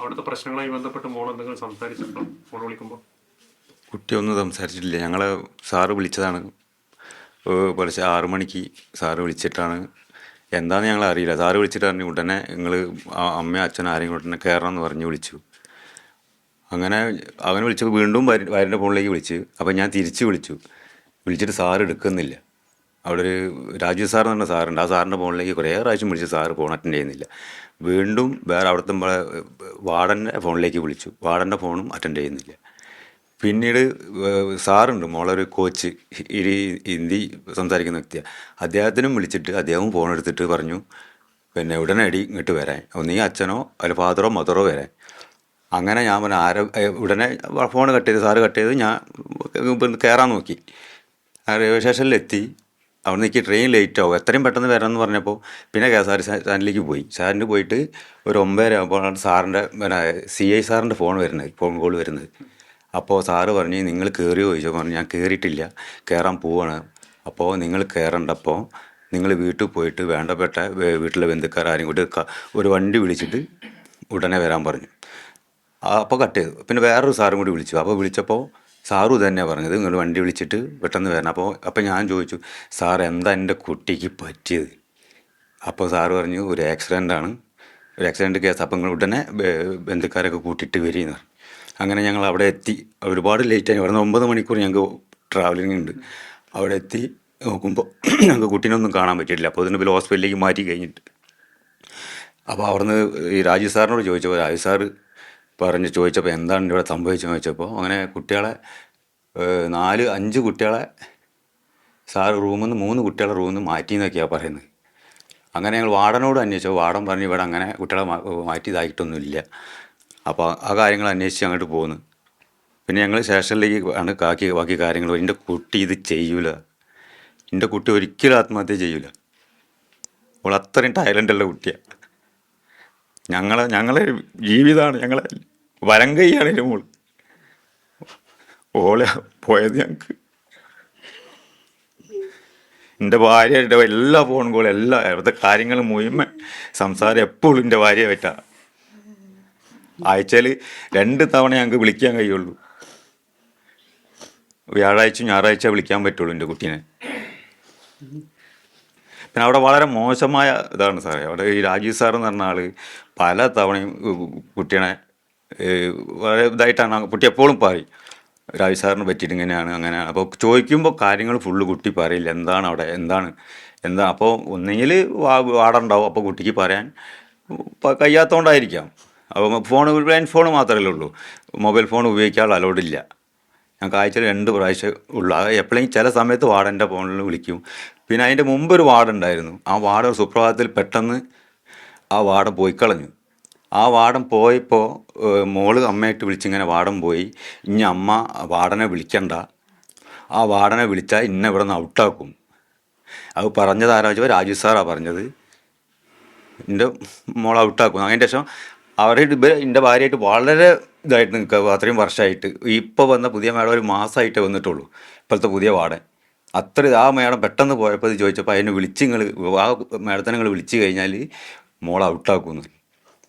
അവിടുത്തെ പ്രശ്നങ്ങളുമായി ബന്ധപ്പെട്ട് മോൾ എന്തെങ്കിലും സംസാരിച്ചിട്ടുണ്ടോ? ഫോൺ വിളിക്കുമ്പോൾ കുട്ടി ഒന്നും സംസാരിച്ചിട്ടില്ല. ഞങ്ങളെ സാറ് വിളിച്ചതാണ്. പുലർച്ചെ ആറു മണിക്ക് സാറ് വിളിച്ചിട്ടാണ്. എന്താണെന്ന് ഞങ്ങൾ അറിയില്ല. സാറ് വിളിച്ചിട്ട് പറഞ്ഞു ഉടനെ നിങ്ങൾ അമ്മയും അച്ഛനും ആരെങ്കിലും ഉടനെ കയറണം എന്ന് പറഞ്ഞ് വിളിച്ചു. അങ്ങനെ അവനെ വിളിച്ചത് വീണ്ടും ഭാര്യ ഭാര്യന്റെ ഫോണിലേക്ക് വിളിച്ച്. അപ്പം ഞാൻ തിരിച്ച് വിളിച്ചു. വിളിച്ചിട്ട് സാറ് എടുക്കുന്നില്ല. അവിടെ ഒരു രാജീവ് സാർ പറഞ്ഞ സാറുണ്ട് ആ സാറിന്റെ ഫോണിലേക്ക് കുറേ പ്രാവശ്യം വിളിച്ച് സാറ് ഫോൺ അറ്റൻഡ് ചെയ്യുന്നില്ല. വീണ്ടും വേറെ അവിടുത്തെ നമ്മളെ വാർഡന്റെ ഫോണിലേക്ക് വിളിച്ചു. വാർഡന്റെ ഫോണും അറ്റൻഡ് ചെയ്യുന്നില്ല. പിന്നീട് സാറുണ്ട്. മോളൊരു കോച്ച് ഈ ഹിന്ദി സംസാരിക്കുന്ന വ്യക്തിയാണ് അദ്ദേഹത്തിനും വിളിച്ചിട്ട് അദ്ദേഹവും ഫോൺ എടുത്തിട്ട് പറഞ്ഞു പിന്നെ ഉടനടി ഇങ്ങോട്ട് വരാൻ. ഒന്നീ അച്ഛനോ അല്ല ഫാദറോ മദറോ വരാൻ. അങ്ങനെ ഞാൻ പറഞ്ഞു ആരോ ഉടനെ ഫോൺ കട്ട് ചെയ്ത് സാറ് കട്ട് ചെയ്ത് ഞാൻ കയറാൻ നോക്കി. റെയിൽവേ സ്റ്റേഷനിലെത്തി അവിടെ നിന്ന് ട്രെയിൻ ലേറ്റ് ആവും. എത്രയും പെട്ടെന്ന് വരണം എന്ന് പറഞ്ഞപ്പോൾ പിന്നെ കെ എസ് ആർ സ്റ്റാൻഡിലേക്ക് പോയി. സ്റ്റാൻഡിൽ പോയിട്ട് ഒരു ഒമ്പതര ആകുമ്പോഴാണ് സാറിന്റെ പിന്നെ സി ഐ സാറിന്റെ ഫോൺ വരുന്നത് ഫോൺ കോൾ വരുന്നത്. അപ്പോൾ സാറ് പറഞ്ഞ് നിങ്ങൾ കയറിയോ ചോദിച്ചു പറഞ്ഞു ഞാൻ കയറിയിട്ടില്ല കയറാൻ പോവാണ്. അപ്പോൾ നിങ്ങൾ കയറേണ്ടപ്പോൾ നിങ്ങൾ വീട്ടിൽ പോയിട്ട് വേണ്ടപ്പെട്ട വീട്ടിലെ ബന്ധുക്കാർ ആരും കൂടി ഒരു വണ്ടി വിളിച്ചിട്ട് ഉടനെ വരാൻ പറഞ്ഞു. അപ്പോൾ കട്ട് ചെയ്തു. പിന്നെ വേറൊരു സാറും കൂടി വിളിച്ചു. അപ്പോൾ വിളിച്ചപ്പോൾ സാറും തന്നെ പറഞ്ഞത്. നിങ്ങൾ വണ്ടി വിളിച്ചിട്ട് പെട്ടെന്ന് വരണം. അപ്പോൾ അപ്പോൾ ഞാൻ ചോദിച്ചു സാർ എന്താ എന്റെ കുട്ടിക്ക് പറ്റിയത്? അപ്പോൾ സാറ് പറഞ്ഞു ഒരു ആക്സിഡന്റ് ആണ്. ഒരു ആക്സിഡന്റ് കേസ് അപ്പോൾ നിങ്ങൾ ഉടനെ ബന്ധുക്കാരൊക്കെ കൂട്ടിയിട്ട് വരികയെന്ന് പറഞ്ഞു. അങ്ങനെ ഞങ്ങൾ അവിടെ എത്തി. ഒരുപാട് ലേറ്റായി ഇവിടെ നിന്ന് ഒമ്പത് മണിക്കൂർ ഞങ്ങൾക്ക് ട്രാവലിംഗ് ഉണ്ട്. അവിടെ എത്തി നോക്കുമ്പോൾ ഞങ്ങൾക്ക് കുട്ടീനൊന്നും കാണാൻ പറ്റിയിട്ടില്ല. അപ്പോൾ ഇതിന് പിന്നെ ഹോസ്പിറ്റലിലേക്ക് മാറ്റി കഴിഞ്ഞിട്ട്. അപ്പോൾ അവിടുന്ന് ഈ രാജു സാറിനോട് ചോദിച്ചപ്പോൾ രാജു സാറ് പറഞ്ഞ് ചോദിച്ചപ്പോൾ എന്താണ് ഇവിടെ സംഭവിച്ചതെന്ന് ചോദിച്ചപ്പോൾ അങ്ങനെ കുട്ടികളെ നാല് അഞ്ച് കുട്ടികളെ സാറ് റൂമിൽ നിന്ന് മൂന്ന് കുട്ടികളെ റൂമിൽ നിന്ന് മാറ്റി എന്നൊക്കെയാണ് പറയുന്നത്. അങ്ങനെ ഞങ്ങൾ വാർഡനോട് അന്വേഷിച്ചു. വാർഡൻ പറഞ്ഞു ഇവിടെ അങ്ങനെ കുട്ടികളെ മാറ്റിയതായിട്ടൊന്നുമില്ല. അപ്പോൾ ആ കാര്യങ്ങൾ അന്വേഷിച്ച് അങ്ങോട്ട് പോകുന്നു പിന്നെ ഞങ്ങൾ സ്റ്റേഷനിലേക്ക് ആണ് കാക്കി ബാക്കി കാര്യങ്ങൾ എന്റെ കുട്ടി ഇത് ചെയ്യൂല. എന്റെ കുട്ടി ഒരിക്കലും ആത്മഹത്യ ചെയ്യൂല. അവൾ അത്രയും ടാലന്റുള്ള കുട്ടിയാണ് ഞങ്ങളെ ഞങ്ങളെ ജീവിതമാണ് ഞങ്ങളെ വരം കൈയാണ് ഓളെ പോയത് ഞങ്ങൾക്ക് എന്റെ ഭാര്യയുടെ എല്ലാ ഫോൺ കോളും എല്ലാ അവിടുത്തെ കാര്യങ്ങൾ മുഴുവൻ സംസാരം എപ്പോഴും എന്റെ ഭാര്യ പറ്റാ. ആഴ്ചയിൽ രണ്ട് തവണ ഞങ്ങൾക്ക് വിളിക്കാൻ കഴിയുള്ളൂ. വ്യാഴാഴ്ച ഞായറാഴ്ച വിളിക്കാൻ പറ്റുള്ളൂ എന്റെ കുട്ടീനെ. പിന്നെ അവിടെ വളരെ മോശമായ ഇതാണ് സാറേ. അവിടെ ഈ രാജീവ് സാർ എന്ന് പറഞ്ഞ ആൾ പല തവണയും കുട്ടിയെ വളരെ ഇതായിട്ടാണ് കുട്ടി എപ്പോഴും പറയും. രാജീവ് സാറിനെ പറ്റിയിട്ട് ഇങ്ങനെയാണ് അങ്ങനെയാണ്. അപ്പോൾ ചോദിക്കുമ്പോൾ കാര്യങ്ങൾ ഫുള്ള് കുട്ടി പറയില്ല. എന്താണ് അവിടെ എന്താണ് എന്താ? അപ്പോൾ ഒന്നെങ്കിൽ വാടുണ്ടാവും. അപ്പോൾ കുട്ടിക്ക് പറയാൻ കഴിയാത്തതുകൊണ്ടായിരിക്കാം അപ്പോൾ ഫോൺ ലാൻഡ് ഫോൺ മാത്രമല്ലേ ഉള്ളൂ. മൊബൈൽ ഫോൺ ഉപയോഗിക്കാൻ അലോഡില്ല ഞങ്ങൾക്ക് ആഴ്ചയിൽ രണ്ട് പ്രാവശ്യം ഉള്ളു. അത് എപ്പോഴെങ്കിലും ചില സമയത്ത് വാടന്റെ ഫോണിൽ വിളിക്കും. പിന്നെ അതിന്റെ മുമ്പ് ഒരു വാർഡുണ്ടായിരുന്നു. ആ വാർഡ് സുപ്രഭാതത്തിൽ പെട്ടെന്ന് ആ വാർഡൻ പോയി കളഞ്ഞു ആ വാടം പോയപ്പോൾ മോൾ അമ്മയായിട്ട് വിളിച്ചിങ്ങനെ വാടം പോയി. ഇനി അമ്മ വാടനെ വിളിക്കണ്ട. ആ വാടനെ വിളിച്ചാൽ ഇന്ന ഇവിടെ നിന്ന് ഔട്ടാക്കും. അത് പറഞ്ഞത് ആരാ രാജു സാറാണ് പറഞ്ഞത്. എന്റെ മോൾ ഔട്ടാക്കും. അതിന്റെ ശേഷം അവരുടെ ഇവർ എന്റെ ഭാര്യയായിട്ട് വളരെ ഇതായിട്ട് നിൽക്കുക അത്രയും വർഷമായിട്ട് ഇപ്പോൾ വന്ന പുതിയ മേഡം ഒരു മാസമായിട്ടേ വന്നിട്ടുള്ളൂ. ഇപ്പോഴത്തെ പുതിയ വാർഡൻ അത്ര ആ മേഡം പെട്ടെന്ന് പോയപ്പോൾ ഇത് ചോദിച്ചപ്പോൾ അതിനെ വിളിച്ച് നിങ്ങൾ ആ മേഡത്തിനെ നിങ്ങൾ വിളിച്ച് കഴിഞ്ഞാൽ മോളെ ഔട്ടാക്കുമെന്ന്.